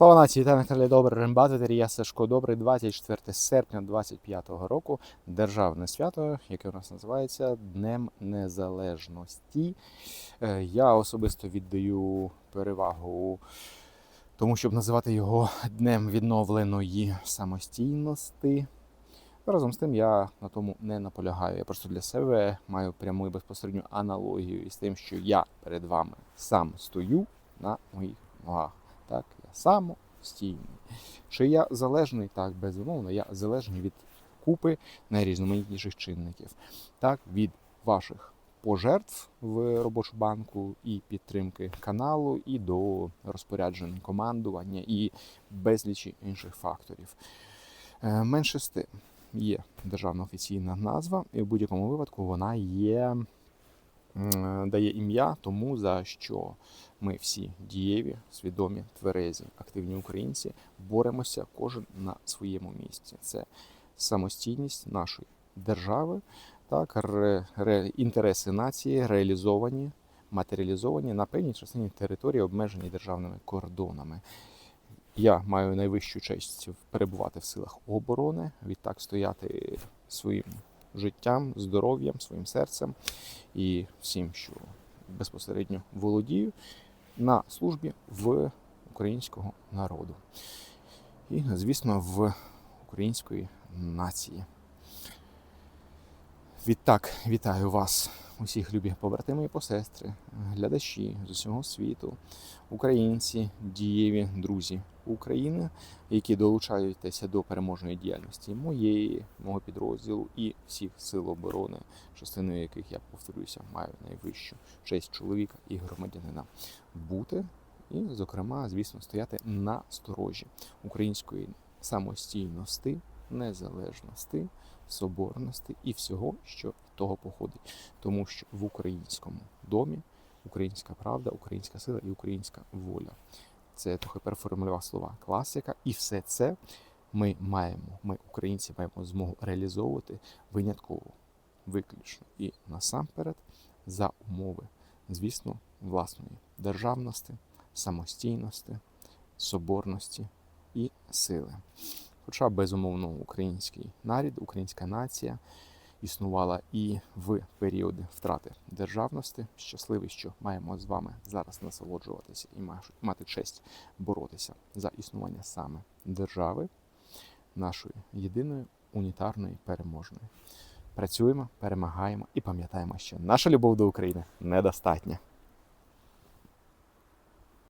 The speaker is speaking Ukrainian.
Слава нації та Наталі Добре, Рембат, я Сашко Добрий, 24 серпня 25-го року, державне свято, яке у нас називається Днем Незалежності. Е, Я особисто віддаю перевагу тому, щоб називати його Днем відновленої самостійності. Разом з тим я на тому не наполягаю. Я просто для себе маю пряму і безпосередню аналогію із тим, що я перед вами сам стою на моїх ногах. Так, я самостійний. Чи я залежний? Так, безумовно, я залежний від купи найрізноманітніших чинників. Так, від ваших пожертв в робочу банку і підтримки каналу, і до розпоряджень командування, і безлічі інших факторів. Е, Менше з тим є державна офіційна назва, і в будь-якому випадку вона є, дає ім'я тому, за що ми всі дієві, свідомі, тверезі, активні українці боремося кожен на своєму місці. Це самостійність нашої держави, так, ре, ре, інтереси нації реалізовані, матеріалізовані на певній частині території, обмежені державними кордонами. Я маю найвищу честь перебувати в силах оборони, відтак стояти своїм життям, здоров'ям, своїм серцем і всім, що безпосередньо володію, на службі в українського народу. І, звісно, в української нації. Відтак вітаю вас, усіх любі побратими і посестри, глядачі з усього світу, українці, дієві друзі України, які долучаються до переможної діяльності моєї, мого підрозділу і всіх сил оборони, частиною яких я повторюся, маю найвищу честь чоловіка і громадянина бути, і, зокрема, звісно, стояти на сторожі української самостійності, незалежності, соборності і всього, що від того походить. Тому що в українському домі українська правда, українська сила і українська воля. Це я трохи переформулював слова класика, і все це ми маємо. Ми, українці, маємо змогу реалізовувати винятково, виключно і насамперед за умови, звісно, власної державності, самостійності, соборності і сили. Хоча, безумовно, український нарід, українська нація існувала і в періоди втрати державності. Щасливий, що маємо з вами зараз насолоджуватися і мати честь боротися за існування саме держави, нашої єдиної унітарної переможної. Працюємо, перемагаємо і пам'ятаємо, що наша любов до України недостатня.